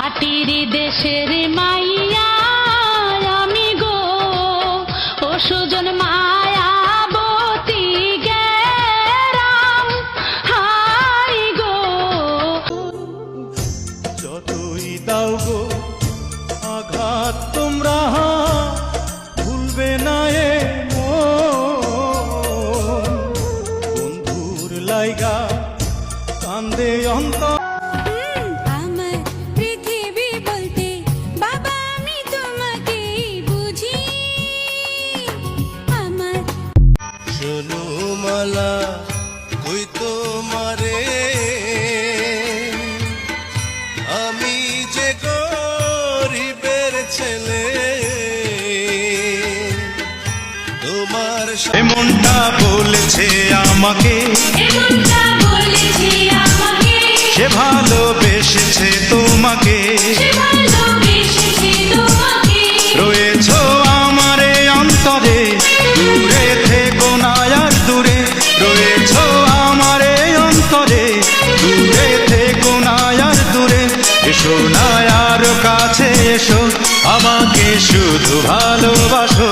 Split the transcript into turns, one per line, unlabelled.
মাটির দেশের মাইয়া আমি গো, ও সুজন মায়াবতী গেরাম, হাই গো
যতই দাও গো, আঘাত তোমরা ভুলবে না এ। বন্ধুর লাইগা কান্দে অন্তর তোমারে আমি যে গরিবের ছেলে তোমার মনটা বলেছে আমাকে। সে ভালোবেসেছে তোমাকে। এসো না কাছে এসো আমাকে শুধু ভালোবাসো।